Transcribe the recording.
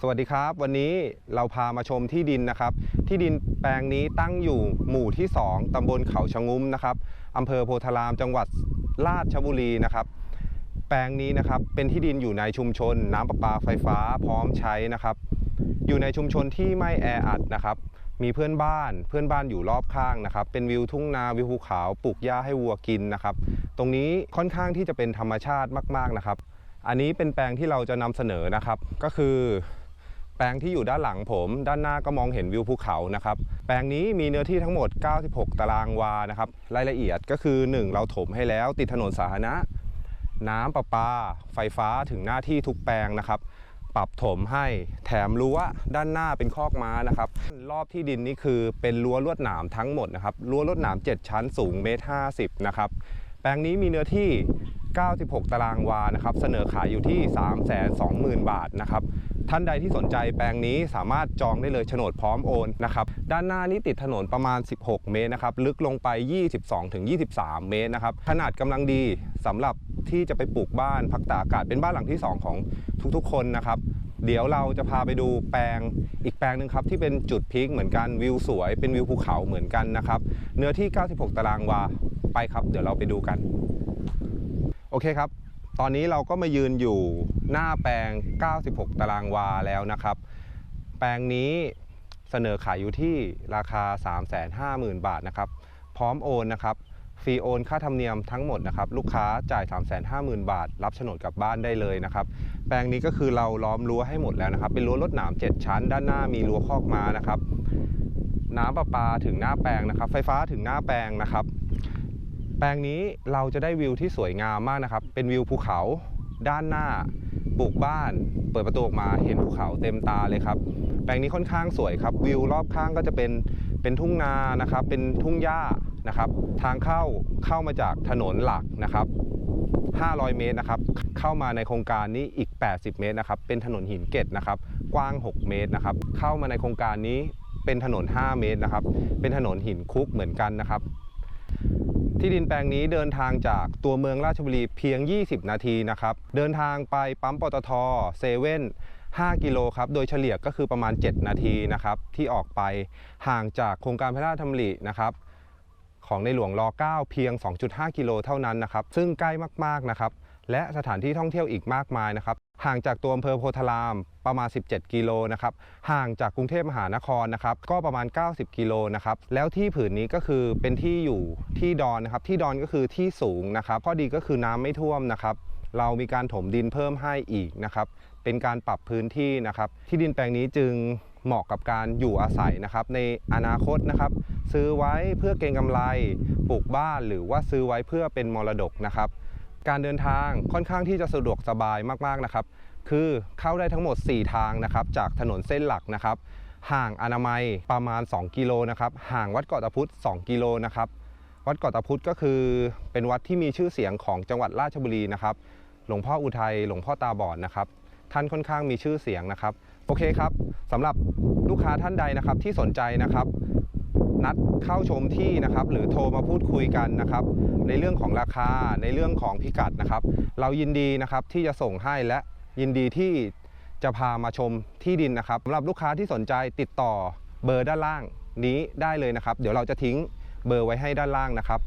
สวัสดีครับ วันนี้เราพามาชมที่ดินนะครับ ที่ดินแปลงนี้ตั้งอยู่หมู่ที่ 2ตำบลเขาชะงุ้มนะครับอำเภอโพธารามจังหวัดราชบุรีนะครับ แปลงนี้นะครับเป็นที่ดินอยู่ในชุมชน น้ำประปาไฟฟ้าพร้อมใช้นะครับ อยู่ในชุมชนที่ไม่แออัดนะครับ มีเพื่อนบ้านเพื่อนบ้านอยู่รอบข้างนะครับ เป็นวิวทุ่งนาวิวภูเขาปลูกหญ้าให้วัวกินนะครับ ตรงนี้ค่อนข้างที่จะเป็นธรรมชาติมาก ๆนะครับ อันนี้เป็นแปลงที่เราจะนำเสนอนะครับ ก็คือ แปลงที่อยู่ด้านหลังผม ด้านหน้าก็มองเห็นวิวภูเขานะครับแปลงนี้มีเนื้อที่ทั้งหมด 96 ตารางวานะครับรายละเอียดก็คือ 1 เราถมให้แล้ว ติดถนนสาธารณะ น้ำประปา ไฟฟ้าถึงหน้าที่ทุกแปลงนะครับ ปรับถมให้แถมรั้วด้านหน้าเป็นคอกม้านะครับ รอบที่ดินนี่คือเป็นรั้วลวดหนามทั้งหมดนะครับรั้วลวดหนาม 7 ชั้นสูงเมตร50นะครับแปลงนี้มีเนื้อที่ 96 ตารางวานะครับ เสนอขายอยู่ที่ 320,000 บาทนะครับ ท่านใดที่สนใจแปลงนี้สามารถจองได้เลยโฉนดพร้อมโอนนะครับด้านหน้านี้ติดถนนประมาณ 16 เมตรนะครับลึกลงไป 22-23 เมตรนะครับขนาดกำลังดีสำหรับที่จะไปปลูกบ้านพักตากอากาศเป็นบ้านหลังที่ 2 ของทุกๆ คนนะครับเดี๋ยวเราจะพาไปดูแปลงอีกแปลงหนึ่งครับ ที่เป็นจุดพีคเหมือนกันวิวสวย เป็นวิวภูเขาเหมือนกันนะครับ เนื้อที่ 96 ตารางวาไปครับ เดี๋ยวเราไปดูกัน โอเคครับ ตอนนี้เราก็มายืนอยู่หน้าแปลง 96 ตารางวาแล้วนะครับ แปลงนี้เสนอขายอยู่ที่ราคา 350,000 บาทนะครับ พร้อมโอนนะครับฟรีโอนค่าธรรมเนียมทั้งหมดนะครับลูกค้าจ่าย 350,000 บาท รับโฉนดกลับบ้านได้เลยนะครับแปลงนี้ก็คือเราล้อมรั้วให้หมดแล้วนะครับ เป็นรั้วรวดหนาม 7 ชั้น ด้านหน้ามีรั้วคอกม้านะครับ น้ำประปาถึงหน้าแปลงนะครับ ไฟฟ้าถึงหน้าแปลงนะครับ แปลงนี้เราจะได้วิวที่สวยงามมากนะครับ เป็นวิวภูเขาด้านหน้าปลูกบ้าน เปิดประตูออกมาเห็นภูเขาเต็มตาเลยครับ แปลงนี้ค่อนข้างสวยครับ วิวรอบข้างก็จะเป็นเป็นทุ่งนานะครับ เป็นทุ่งหญ้านะครับ ทางเข้าเข้ามาจากถนนหลักนะครับ 500 เมตรนะครับ เข้ามาในโครงการนี้อีก 80 เมตรนะครับ เป็นถนนหินเกตนะครับ กว้าง 6 เมตรนะครับ เข้ามาในโครงการนี้เป็นถนน 5 เมตรนะครับ เป็นถนนหินคุกเหมือนกันนะครับ ที่ดินแปลงนี้เดินทางจากตัวเมืองราชบุรีเพียง 20 นาทีนะครับ เดินทางไปปั๊มปตทเซเว่น5 กิโลครับ โดยเฉลี่ยก็คือประมาณ 7 นาทีนะครับ ที่ออกไปห่างจากโครงการพระราชดำรินะครับ ของในหลวงร9เพียง 2.5 กิโลเท่านั้นนะครับ ซึ่งใกล้มากๆนะครับ และสถานที่ท่องเที่ยวอีกมากมายนะครับ ห่างจากตัวอำเภอโพธารามประมาณ 17 กิโลนะครับห่างจากกรุงเทพมหานครนะครับก็ประมาณ 90 กิโลนะครับแล้วที่ผืนนี้ก็คือเป็นที่อยู่ที่ดอนนะครับที่ดอนก็คือที่สูงนะครับข้อดีก็คือน้ำไม่ท่วมนะครับเรามีการถมดินเพิ่มให้อีกนะครับเป็นการปรับพื้นที่นะครับ ที่ดินแปลงนี้จึงเหมาะกับการอยู่อาศัยนะครับ ในอนาคตนะครับ ซื้อไว้เพื่อเก็งกำไรปลูกบ้านหรือว่าซื้อไว้เพื่อเป็นมรดกนะครับ การเดินทางค่อนข้างที่จะสะดวกสบายมากๆนะครับ คือเข้าได้ทั้งหมด 4 ทางนะครับ จากถนนเส้นหลักนะครับ ห่างอนามัยประมาณ 2 กิโลนะครับ ห่างวัดเกาะตะพุธ2กิโลนะครับ วัดเกาะตะพุธก็คือเป็นวัดที่มีชื่อเสียงของจังหวัดราชบุรีนะครับ หลวงพ่ออุทัย หลวงพ่อตาบอดนะครับ ท่านค่อนข้างมีชื่อเสียงนะครับ โอเคครับสำหรับลูกค้าท่านใดนะครับที่สนใจนะครับ นัดเข้าชมที่นะครับ หรือโทรมาพูดคุยกันนะครับ ในเรื่องของราคาในเรื่องของพิกัดนะครับ เรายินดีนะครับที่จะส่งให้และยินดีที่จะพามาชมที่ดินนะครับสำหรับลูกค้าที่สนใจติดต่อเบอร์ด้านล่างนี้ได้เลยนะครับ เดี๋ยวเราจะทิ้งเบอร์ไว้ให้ด้านล่างนะครับ